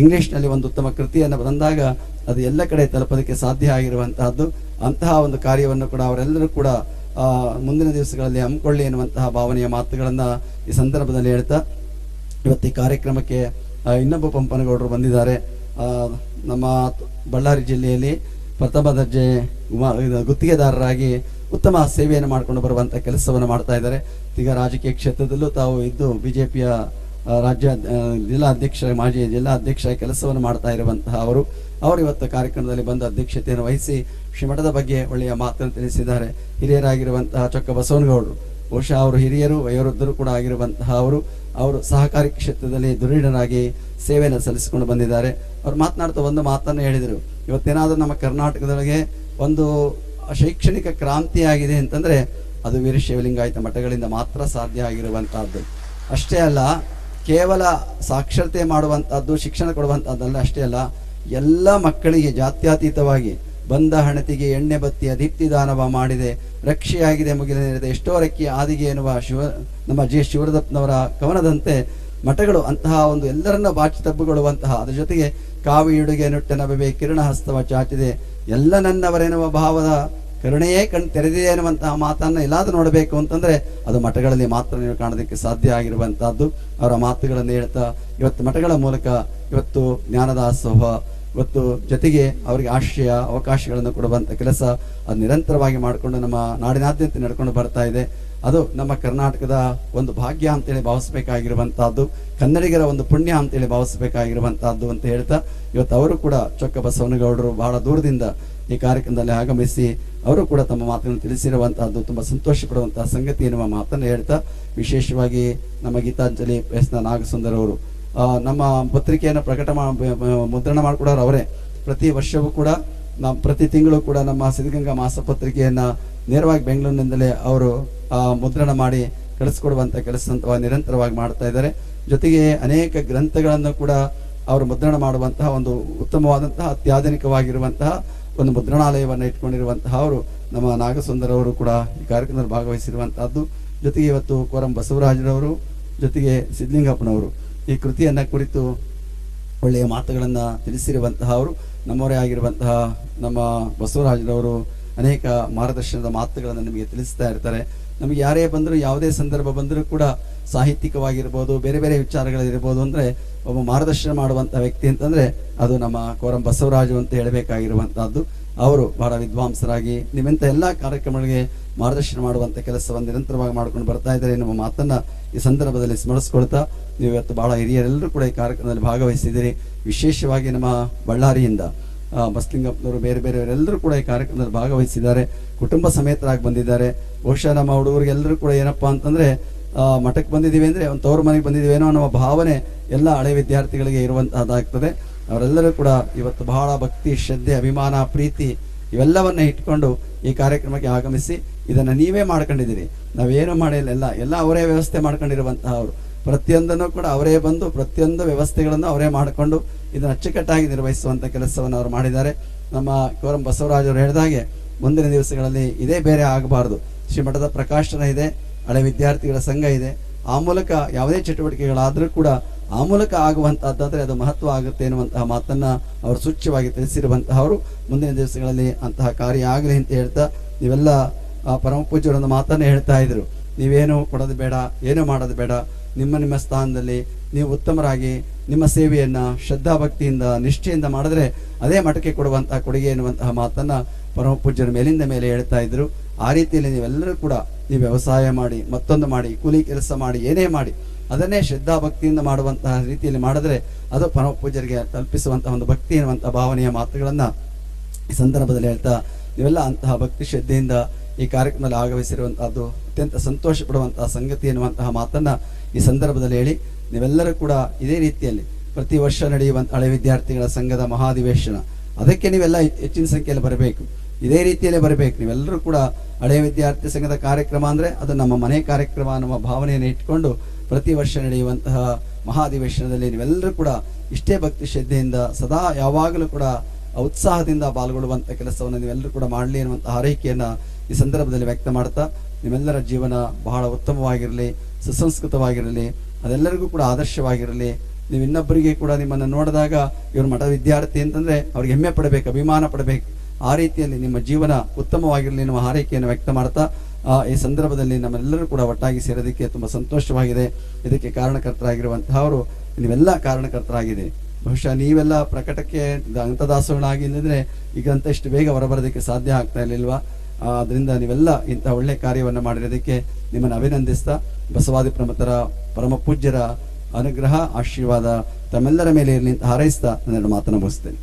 ಇಂಗ್ಲೀಷ್ನಲ್ಲಿ ಒಂದು ಉತ್ತಮ ಕೃತಿಯನ್ನು ಬಂದಾಗ ಅದು ಎಲ್ಲ ಕಡೆ ತಲುಪೋದಕ್ಕೆ ಸಾಧ್ಯ ಆಗಿರುವಂತಹದ್ದು. ಅಂತಹ ಒಂದು ಕಾರ್ಯವನ್ನು ಕೂಡ ಅವರೆಲ್ಲರೂ ಕೂಡ ಮುಂದಿನ ದಿವಸಗಳಲ್ಲಿ ಹಮ್ಮಿಕೊಳ್ಳಿ ಎನ್ನುವಂತಹ ಭಾವನೆಯ ಮಾತುಗಳನ್ನು ಈ ಸಂದರ್ಭದಲ್ಲಿ ಹೇಳ್ತಾ, ಇವತ್ತು ಈ ಕಾರ್ಯಕ್ರಮಕ್ಕೆ ಇನ್ನೊಬ್ಬ ಪಂಪನಗೌಡರು ಬಂದಿದ್ದಾರೆ. ನಮ್ಮ ಬಳ್ಳಾರಿ ಜಿಲ್ಲೆಯಲ್ಲಿ ಪ್ರಥಮ ದರ್ಜೆ ಗುತ್ತಿಗೆದಾರರಾಗಿ ಉತ್ತಮ ಸೇವೆಯನ್ನು ಮಾಡಿಕೊಂಡು ಬರುವಂಥ ಕೆಲಸವನ್ನು ಮಾಡ್ತಾ ಇದ್ದಾರೆ. ಈಗ ರಾಜಕೀಯ ಕ್ಷೇತ್ರದಲ್ಲೂ ತಾವು ಇದ್ದು ಬಿಜೆಪಿಯ ರಾಜ್ಯ ಆ, ಜಿಲ್ಲಾ ಅಧ್ಯಕ್ಷ ಮಾಜಿ ಜಿಲ್ಲಾ ಅಧ್ಯಕ್ಷ ಕೆಲಸವನ್ನು ಮಾಡ್ತಾ ಇರುವಂತಹ ಅವರು ಅವರು ಇವತ್ತು ಕಾರ್ಯಕ್ರಮದಲ್ಲಿ ಬಂದು ಅಧ್ಯಕ್ಷತೆಯನ್ನು ವಹಿಸಿ ಶ್ರೀಮಠದ ಬಗ್ಗೆ ಒಳ್ಳೆಯ ಮಾತನ್ನು ತಿಳಿಸಿದ್ದಾರೆ. ಹಿರಿಯರಾಗಿರುವಂತಹ ಚೊಕ್ಕ ಬಸವನಗೌಡರು ಬಹುಶಃ ಅವರು ಹಿರಿಯರು, ವಯೋವೃದ್ಧರು ಕೂಡ ಆಗಿರುವಂತಹ ಅವರು ಅವರು ಸಹಕಾರಿ ಕ್ಷೇತ್ರದಲ್ಲಿ ದುರೀಢರಾಗಿ ಸೇವೆಯನ್ನು ಸಲ್ಲಿಸಿಕೊಂಡು ಬಂದಿದ್ದಾರೆ. ಅವ್ರು ಮಾತನಾಡ್ತಾ ಒಂದು ಮಾತನ್ನು ಹೇಳಿದರು. ಇವತ್ತೇನಾದರೂ ನಮ್ಮ ಕರ್ನಾಟಕದೊಳಗೆ ಒಂದು ಶೈಕ್ಷಣಿಕ ಕ್ರಾಂತಿ ಆಗಿದೆ ಅಂತಂದ್ರೆ ಅದು ವೀರಶೈವಲಿಂಗಾಯತ ಮಠಗಳಿಂದ ಮಾತ್ರ ಸಾಧ್ಯ ಆಗಿರುವಂಥದ್ದು ಅಷ್ಟೇ ಅಲ್ಲ, ಕೇವಲ ಸಾಕ್ಷರತೆ ಮಾಡುವಂಥದ್ದು ಶಿಕ್ಷಣ ಕೊಡುವಂಥದ್ದಲ್ಲ ಅಷ್ಟೇ ಅಲ್ಲ, ಎಲ್ಲ ಮಕ್ಕಳಿಗೆ ಜಾತ್ಯತೀತವಾಗಿ ಬಂದ ಹಣತಿಗೆ ಎಣ್ಣೆ ಬತ್ತಿಯ ದೀಪ್ತಿ ದಾನವ ಮಾಡಿದೆ. ರಕ್ಷೆಯಾಗಿದೆ ಮುಗಿಲಿದೆ ಎಷ್ಟೋ ರೆಕ್ಕಿ ಆದಿಗೆ ಎನ್ನುವ ಶಿವ, ನಮ್ಮ ಜಿ ಶಿವರದಪ್ಪನವರ ಕವನದಂತೆ ಮಠಗಳು ಅಂತಹ ಒಂದು ಎಲ್ಲರನ್ನ ಬಾಚಿ ತಬ್ಬುಗೊಳ್ಳುವಂತಹ ಅದರ ಜೊತೆಗೆ ಕಾವಿ ಇಡುಗೆ ನುಟ್ಟನಬೆ ಕಿರಣ ಹಸ್ತವ ಚಾಚಿದೆ. ಎಲ್ಲ ನನ್ನವರೆನ್ನುವ ಭಾವದ ಕರುಣೆಯೇ ಕಣ್ ತೆರೆದಿದೆ ಎನ್ನುವಂತಹ ಮಾತನ್ನ ಎಲ್ಲಾದ್ರೂ ನೋಡಬೇಕು ಅಂತಂದ್ರೆ ಅದು ಮಠಗಳಲ್ಲಿ ಮಾತ್ರ ನೀವು ಕಾಣೋದಕ್ಕೆ ಸಾಧ್ಯ ಆಗಿರುವಂತಹದ್ದು. ಅವರ ಮಾತುಗಳನ್ನು ಹೇಳ್ತಾ ಇವತ್ತು ಮಠಗಳ ಮೂಲಕ ಇವತ್ತು ಜ್ಞಾನದಾಸೋಹ ಇವತ್ತು ಜೊತೆಗೆ ಅವರಿಗೆ ಆಶ್ರಯ, ಅವಕಾಶಗಳನ್ನು ಕೊಡುವಂತ ಕೆಲಸ ಅದು ನಿರಂತರವಾಗಿ ಮಾಡಿಕೊಂಡು ನಮ್ಮ ನಾಡಿನಾದ್ಯಂತ ನಡ್ಕೊಂಡು ಬರ್ತಾ ಇದೆ. ಅದು ನಮ್ಮ ಕರ್ನಾಟಕದ ಒಂದು ಭಾಗ್ಯ ಅಂತೇಳಿ ಭಾವಿಸಬೇಕಾಗಿರುವಂತಹದ್ದು, ಕನ್ನಡಿಗರ ಒಂದು ಪುಣ್ಯ ಅಂತೇಳಿ ಭಾವಿಸಬೇಕಾಗಿರುವಂತಹದ್ದು ಅಂತ ಹೇಳ್ತಾ, ಇವತ್ತು ಅವರು ಕೂಡ ಚೊಕ್ಕ ಬಸವನಗೌಡರು ಬಹಳ ದೂರದಿಂದ ಈ ಕಾರ್ಯಕ್ರಮದಲ್ಲಿ ಆಗಮಿಸಿ, ಅವರು ಕೂಡ ತಮ್ಮ ಮಾತನ್ನು ತಿಳಿಸಿರುವಂತಹದ್ದು, ತುಂಬಾ ಸಂತೋಷ ಪಡುವಂತಹ ಸಂಗತಿ ಎನ್ನುವ ಮಾತನ್ನು ಹೇಳ್ತಾ, ವಿಶೇಷವಾಗಿ ನಮ್ಮ ಗೀತಾಂಜಲಿ ಎಸ್ ನಾಗಸುಂದರ್ ಅವರು ನಮ್ಮ ಪತ್ರಿಕೆಯನ್ನು ಪ್ರಕಟ ಮಾ ಮುದ್ರಣ ಮಾಡಿಕೊಡೋರು ಅವರೇ. ಪ್ರತಿ ವರ್ಷವೂ ಕೂಡ ನಾವು ಪ್ರತಿ ತಿಂಗಳು ಕೂಡ ನಮ್ಮ ಸಿದ್ಧಗಂಗಾ ಮಾಸಪತ್ರಿಕೆಯನ್ನು ನೇರವಾಗಿ ಬೆಂಗಳೂರಿನಿಂದಲೇ ಅವರು ಮುದ್ರಣ ಮಾಡಿ ಕಳಿಸ್ಕೊಡುವಂಥ ಕೆಲಸ ನಿರಂತರವಾಗಿ ಮಾಡ್ತಾ ಇದ್ದಾರೆ. ಜೊತೆಗೆ ಅನೇಕ ಗ್ರಂಥಗಳನ್ನು ಕೂಡ ಅವರು ಮುದ್ರಣ ಮಾಡುವಂತಹ ಒಂದು ಉತ್ತಮವಾದಂತಹ, ಅತ್ಯಾಧುನಿಕವಾಗಿರುವಂತಹ ಒಂದು ಮುದ್ರಣಾಲಯವನ್ನು ಇಟ್ಕೊಂಡಿರುವಂತಹ ಅವರು ನಮ್ಮ ನಾಗಸುಂದರ್ ಅವರು ಕೂಡ ಈ ಕಾರ್ಯಕ್ರಮದಲ್ಲಿ ಭಾಗವಹಿಸಿರುವಂತಹದ್ದು. ಜೊತೆಗೆ ಇವತ್ತು ಕೋರಂ ಬಸವರಾಜರವರು, ಜೊತೆಗೆ ಸಿದ್ಧಲಿಂಗಪ್ಪನವರು. ಈ ಕೃತಿಯನ್ನ ಕುರಿತು ಒಳ್ಳೆಯ ಮಾತುಗಳನ್ನು ತಿಳಿಸಿರುವಂತಹ ಅವರು, ನಮ್ಮವರೇ ಆಗಿರುವಂತಹ ನಮ್ಮ ಬಸವರಾಜರವರು ಅನೇಕ ಮಾರ್ಗದರ್ಶನದ ಮಾತುಗಳನ್ನು ನಿಮಗೆ ತಿಳಿಸ್ತಾ ಇರ್ತಾರೆ. ನಮಗೆ ಯಾರೇ ಬಂದರೂ, ಯಾವುದೇ ಸಂದರ್ಭ ಬಂದರೂ ಕೂಡ ಸಾಹಿತ್ಯಿಕವಾಗಿರ್ಬೋದು, ಬೇರೆ ಬೇರೆ ವಿಚಾರಗಳಿರ್ಬೋದು ಅಂದರೆ ಒಬ್ಬ ಮಾರ್ಗದರ್ಶನ ಮಾಡುವಂಥ ವ್ಯಕ್ತಿ ಅಂತಂದರೆ ಅದು ನಮ್ಮ ಕೋರಂ ಬಸವರಾಜು ಅಂತ ಹೇಳಬೇಕಾಗಿರುವಂಥದ್ದು ಅವರು ಬಹಳ ವಿದ್ವಾಂಸರಾಗಿ ನಿಮ್ಮಂಥ ಎಲ್ಲ ಕಾರ್ಯಕ್ರಮಗಳಿಗೆ ಮಾರ್ಗದರ್ಶನ ಮಾಡುವಂಥ ಕೆಲಸವನ್ನು ನಿರಂತರವಾಗಿ ಮಾಡ್ಕೊಂಡು ಬರ್ತಾ ಇದ್ದಾರೆ ನಮ್ಮ ಮಾತನ್ನ ಈ ಸಂದರ್ಭದಲ್ಲಿ ಸ್ಮರಿಸ್ಕೊಳ್ತಾ ನೀವು ಇವತ್ತು ಬಹಳ ಹಿರಿಯರೆಲ್ಲರೂ ಕೂಡ ಈ ಕಾರ್ಯಕ್ರಮದಲ್ಲಿ ಭಾಗವಹಿಸಿದ್ದೀರಿ. ವಿಶೇಷವಾಗಿ ನಮ್ಮ ಬಳ್ಳಾರಿಯಿಂದ ಬಸ್ಲಿಂಗಪ್ಪನವರು, ಬೇರೆ ಬೇರೆಯವರೆಲ್ಲರೂ ಕೂಡ ಈ ಕಾರ್ಯಕ್ರಮದಲ್ಲಿ ಭಾಗವಹಿಸಿದ್ದಾರೆ. ಕುಟುಂಬ ಸಮೇತರಾಗಿ ಬಂದಿದ್ದಾರೆ. ಬಹುಶಃ ನಮ್ಮ ಹುಡುಗರಿಗೆಲ್ಲರೂ ಕೂಡ ಏನಪ್ಪ ಅಂತಂದ್ರೆ ಮಠಕ್ಕೆ ಬಂದಿದ್ದೀವಿ ಅಂದ್ರೆ, ಒಂದು ತವರು ಮನೆಗೆ ಬಂದಿದ್ದೀವೇನೋ ಅನ್ನೋ ಭಾವನೆ ಎಲ್ಲ ಹಳೆ ವಿದ್ಯಾರ್ಥಿಗಳಿಗೆ ಇರುವಂತಹದ್ದಾಗ್ತದೆ. ಅವರೆಲ್ಲರೂ ಕೂಡ ಇವತ್ತು ಬಹಳ ಭಕ್ತಿ, ಶ್ರದ್ಧೆ, ಅಭಿಮಾನ, ಪ್ರೀತಿ ಇವೆಲ್ಲವನ್ನ ಇಟ್ಕೊಂಡು ಈ ಕಾರ್ಯಕ್ರಮಕ್ಕೆ ಆಗಮಿಸಿ ಇದನ್ನ ನೀವೇ ಮಾಡ್ಕೊಂಡಿದ್ದೀರಿ. ನಾವೇನು ಮಾಡಿಲ್ಲ, ಎಲ್ಲ ಎಲ್ಲ ಅವರೇ ವ್ಯವಸ್ಥೆ ಮಾಡ್ಕೊಂಡಿರುವಂತಹ ಅವರು. ಪ್ರತಿಯೊಂದನ್ನು ಕೂಡ ಅವರೇ ಬಂದು, ಪ್ರತಿಯೊಂದು ವ್ಯವಸ್ಥೆಗಳನ್ನು ಅವರೇ ಮಾಡಿಕೊಂಡು ಇದನ್ನು ಅಚ್ಚುಕಟ್ಟಾಗಿ ನಿರ್ವಹಿಸುವಂಥ ಕೆಲಸವನ್ನು ಅವರು ಮಾಡಿದ್ದಾರೆ. ನಮ್ಮ ಕೋರಂ ಬಸವರಾಜ್ ಅವರು ಹೇಳಿದ ಹಾಗೆ ಮುಂದಿನ ದಿವಸಗಳಲ್ಲಿ ಇದೇ ಬೇರೆ ಆಗಬಾರದು. ಶ್ರೀಮಠದ ಪ್ರಕಾಶನ ಇದೆ, ಹಳೆ ವಿದ್ಯಾರ್ಥಿಗಳ ಸಂಘ ಇದೆ. ಆ ಮೂಲಕ ಯಾವುದೇ ಚಟುವಟಿಕೆಗಳಾದರೂ ಕೂಡ ಆ ಮೂಲಕ ಆಗುವಂತಹದ್ದಾದ್ರೆ ಅದು ಮಹತ್ವ ಆಗುತ್ತೆ ಎನ್ನುವಂತಹ ಮಾತನ್ನ ಅವರು ಸೂಚ್ಯವಾಗಿ ತಿಳಿಸಿರುವಂತಹ ಅವರು ಮುಂದಿನ ದಿವಸಗಳಲ್ಲಿ ಅಂತಹ ಕಾರ್ಯ ಆಗಲಿ ಅಂತ ಹೇಳ್ತಾ ನೀವೆಲ್ಲ ಪರಮ ಪೂಜ್ಯರು ಒಂದು ಮಾತನ್ನ ಹೇಳ್ತಾ ಇದ್ರು. ನೀವೇನು ಕೊಡೋದು ಬೇಡ, ಏನು ಮಾಡೋದು ಬೇಡ. ನಿಮ್ಮ ನಿಮ್ಮ ಸ್ಥಾನದಲ್ಲಿ ನೀವು ಉತ್ತಮರಾಗಿ ನಿಮ್ಮ ಸೇವೆಯನ್ನ ಶ್ರದ್ಧಾಭಕ್ತಿಯಿಂದ, ನಿಷ್ಠೆಯಿಂದ ಮಾಡಿದ್ರೆ ಅದೇ ಮಠಕ್ಕೆ ಕೊಡುವಂತಹ ಕೊಡುಗೆ ಎನ್ನುವಂತಹ ಮಾತನ್ನ ಪರಮ ಪೂಜ್ಯರ ಮೇಲಿಂದ ಮೇಲೆ ಹೇಳ್ತಾ ಇದ್ರು. ಆ ರೀತಿಯಲ್ಲಿ ನೀವೆಲ್ಲರೂ ಕೂಡ ನೀವು ವ್ಯವಸಾಯ ಮಾಡಿ, ಮತ್ತೊಂದು ಮಾಡಿ, ಕೂಲಿ ಕೆಲಸ ಮಾಡಿ, ಏನೇ ಮಾಡಿ, ಅದನ್ನೇ ಶ್ರದ್ಧಾ ಭಕ್ತಿಯಿಂದ ಮಾಡುವಂತಹ ರೀತಿಯಲ್ಲಿ ಮಾಡಿದ್ರೆ ಅದು ಪರಮ ಪೂಜ್ಯರಿಗೆ ತಲುಪಿಸುವಂತಹ ಒಂದು ಭಕ್ತಿ ಎನ್ನುವಂತಹ ಭಾವನೆಯ ಮಾತುಗಳನ್ನ ಈ ಸಂದರ್ಭದಲ್ಲಿ ಹೇಳ್ತಾ, ನೀವೆಲ್ಲ ಅಂತಹ ಭಕ್ತಿ ಶ್ರದ್ಧೆಯಿಂದ ಈ ಕಾರ್ಯಕ್ರಮದಲ್ಲಿ ಆಗಮಿಸಿರುವಂತಹದ್ದು ಅತ್ಯಂತ ಸಂತೋಷ ಪಡುವಂತಹ ಸಂಗತಿ ಎನ್ನುವಂತಹ ಮಾತನ್ನ ಈ ಸಂದರ್ಭದಲ್ಲಿ ಹೇಳಿ, ನೀವೆಲ್ಲರೂ ಕೂಡ ಇದೇ ರೀತಿಯಲ್ಲಿ ಪ್ರತಿ ವರ್ಷ ನಡೆಯುವಂತ ಹಳೆ ವಿದ್ಯಾರ್ಥಿಗಳ ಸಂಘದ ಮಹಾಧಿವೇಶನ, ಅದಕ್ಕೆ ನೀವೆಲ್ಲ ಹೆಚ್ಚಿನ ಸಂಖ್ಯೆಯಲ್ಲಿ ಬರಬೇಕು. ಇದೇ ರೀತಿಯಲ್ಲೇ ಬರಬೇಕು. ನೀವೆಲ್ಲರೂ ಕೂಡ ಹಳೆಯ ವಿದ್ಯಾರ್ಥಿ ಸಂಘದ ಕಾರ್ಯಕ್ರಮ ಅಂದ್ರೆ ಅದು ನಮ್ಮ ಮನೆ ಕಾರ್ಯಕ್ರಮ ಅನ್ನುವ ಭಾವನೆಯನ್ನು ಇಟ್ಕೊಂಡು ಪ್ರತಿ ವರ್ಷ ನಡೆಯುವಂತಹ ಮಹಾಧಿವೇಶನದಲ್ಲಿ ನೀವೆಲ್ಲರೂ ಕೂಡ ಇಷ್ಟೇ ಭಕ್ತಿ ಶ್ರದ್ಧೆಯಿಂದ ಸದಾ ಯಾವಾಗಲೂ ಕೂಡ ಉತ್ಸಾಹದಿಂದ ಪಾಲ್ಗೊಳ್ಳುವಂಥ ಕೆಲಸವನ್ನು ನೀವೆಲ್ಲರೂ ಕೂಡ ಮಾಡಲಿ ಅನ್ನುವಂಥ ಹಾರೈಕೆಯನ್ನ ಈ ಸಂದರ್ಭದಲ್ಲಿ ವ್ಯಕ್ತ ಮಾಡ್ತಾ, ನಿಮ್ಮೆಲ್ಲರ ಜೀವನ ಬಹಳ ಉತ್ತಮವಾಗಿರಲಿ, ಸುಸಂಸ್ಕೃತವಾಗಿರಲಿ, ಅದೆಲ್ಲರಿಗೂ ಕೂಡ ಆದರ್ಶವಾಗಿರಲಿ. ನೀವು ಇನ್ನೊಬ್ಬರಿಗೆ ಕೂಡ ನಿಮ್ಮನ್ನು ನೋಡಿದಾಗ ಇವರು ಮಠ ವಿದ್ಯಾರ್ಥಿ ಅಂತಂದರೆ ಅವ್ರಿಗೆ ಹೆಮ್ಮೆ ಪಡಬೇಕು, ಅಭಿಮಾನ ಪಡಬೇಕು. ಆ ರೀತಿಯಲ್ಲಿ ನಿಮ್ಮ ಜೀವನ ಉತ್ತಮವಾಗಿರಲಿ ಎನ್ನುವ ಹಾರೈಕೆಯನ್ನು ವ್ಯಕ್ತ ಮಾಡ್ತಾ ಈ ಸಂದರ್ಭದಲ್ಲಿ ನಮ್ಮೆಲ್ಲರೂ ಕೂಡ ಒಟ್ಟಾಗಿ ಸೇರೋದಕ್ಕೆ ತುಂಬ ಸಂತೋಷವಾಗಿದೆ. ಇದಕ್ಕೆ ಕಾರಣಕರ್ತರಾಗಿರುವಂತಹವರು ನೀವೆಲ್ಲ ಕಾರಣಕರ್ತರಾಗಿದೆ. ಬಹುಶಃ ನೀವೆಲ್ಲ ಪ್ರಕಟಕ್ಕೆ ಅಂತದಾಸೋಹನಾಗಿ ಅಂದರೆ ಈಗ ಅಂತ ಇಷ್ಟು ಬೇಗ ಹೊರಬರೋದಕ್ಕೆ ಸಾಧ್ಯ ಆಗ್ತಾ ಇರಲಿಲ್ವಾ? ಅದರಿಂದ ನೀವೆಲ್ಲ ಇಂತಹ ಒಳ್ಳೆ ಕಾರ್ಯವನ್ನು ಮಾಡಿರೋದಕ್ಕೆ ನಿಮ್ಮನ್ನು ಅಭಿನಂದಿಸ್ತಾ, ಬಸವಾದಿ ಪ್ರಮತರ ಪರಮ ಪೂಜ್ಯರ ಅನುಗ್ರಹ, ಆಶೀರ್ವಾದ ತಮ್ಮೆಲ್ಲರ ಮೇಲೆ ಇರಲಿ ಹಾರೈಸ್ತಾ ನನ್ನ ಮಾತನ್ನು ಮುಗಿಸ್ತೇನೆ.